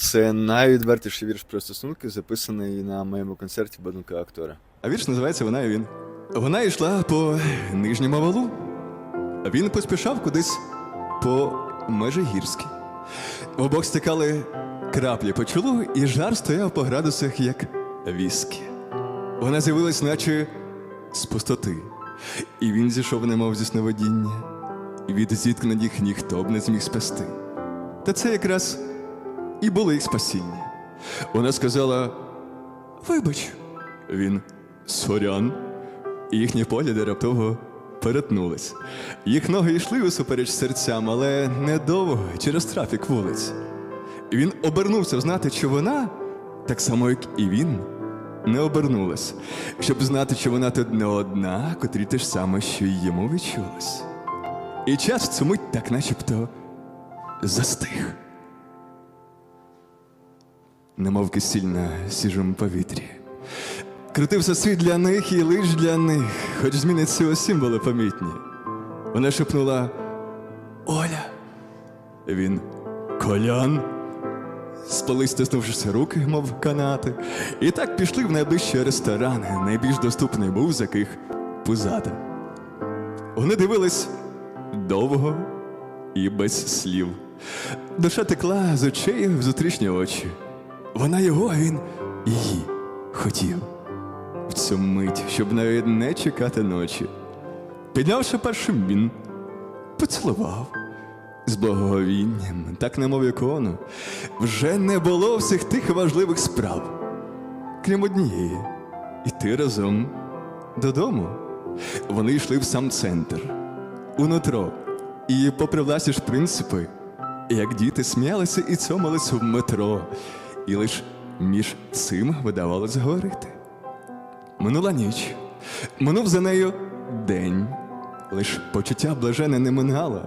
Це найвідвертіший вірш про стосунки, записаний на моєму концерті Бадунка актора. А вірш називається Вона і він. Вона йшла по нижньому валу, а він поспішав кудись по Межигірській. Обох стикали краплі по чолу, і жар стояв по градусах, як віскі. Вона з'явилась, наче з пустоти, і він зійшов, немов зі сновидіння, і від зіткнень їх ніхто б не зміг спасти. Та це якраз і було їх спасіння. Вона сказала: Вибач, він сорян. І їхні погляди раптово перетнулись. Їх ноги йшли усупереч серцям, але недовго через трафік вулиць. Він обернувся знати, чи вона, так само, як і він, не обернулась, щоб знати, чи вона тут не одна, котрі те ж саме, що й йому відчулось. І час в цю мить так начебто застиг. Немов кисіль на сіжому повітрі. Крутився світ для них і лиш для них, хоч зміни цього символи помітні. Вона шепнула Оля. Він Колян. Спали, стиснувшися руки, мов канати, і так пішли в найближчий ресторан. Найбільш доступний був з яких пузата. Вони дивились довго і без слів. Душа текла з очей в зустрічні очі. Вона його, а він її хотів. В цю мить, щоб навіть не чекати ночі. Піднявши першим він поцілував. З благоговінням, так немов ікону, вже не було всіх тих важливих справ, крім однієї, іти разом додому. Вони йшли в сам центр, у нутро, і, попри власні ж принципи, як діти сміялися і цьомились в метро, і лиш між цим видавалось говорити. Минула ніч, минув за нею день, лиш почуття блажене не минало.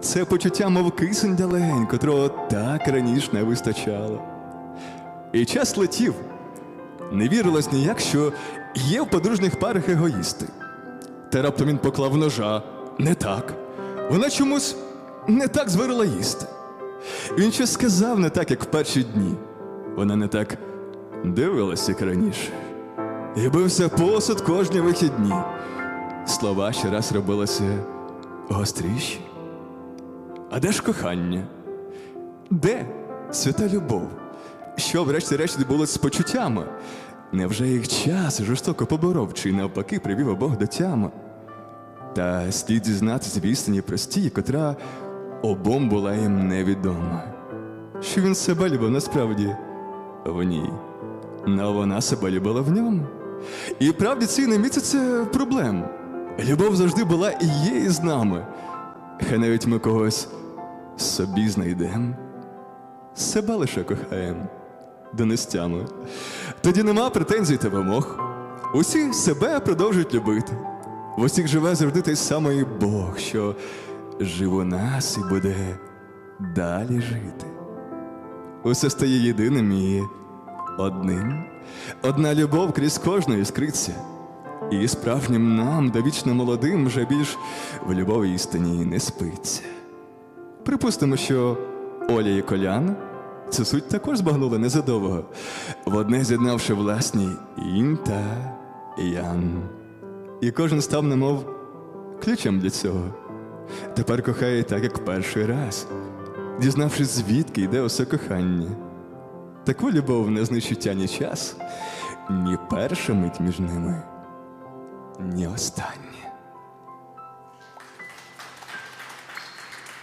Це почуття, мов кисень далень, котрого так раніше не вистачало. І час летів. Не вірилось ніяк, що є в подружніх парах егоїсти. Та раптом він поклав ножа не так. Вона чомусь не так зварила їсти. Він щось сказав не так, як в перші дні. Вона не так дивилась, як раніше. І бився посуд кожні вихідні. Слова ще раз робилися гостріші. А де ж кохання? Де свята любов? Що, врешті-решт, відбулося з почуттями? Невже їх час жорстоко поборов, чи навпаки привів обох до тями? Та слід дізнатися в істині простій, котра обом була їм невідома. Що він себе любив насправді в ній, але вона себе любила в ньому. І правді цій не місяця проблем. Любов завжди була і є із нами. Хай навіть ми когось собі знайдемо, себе лише кохаємо донестями. Тоді нема претензій та вимог. Усі себе продовжують любити. В усіх живе завжди той самий Бог, що жив у нас і буде далі жити. Усе стає єдиним і одним. Одна любов крізь кожну іскриться. І справжнім нам, довічно молодим, вже більш в любові істині не спиться. Припустимо, що Оля і Колян цю суть також збагнули незадовго, в одне з'єднавши власні інь та ян. І кожен став немов ключем для цього. Тепер кохає так, як перший раз, дізнавшись, звідки йде усе кохання. Таку любов не знищуття ні час, ні перша мить між ними, ні остання.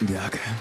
Дякую.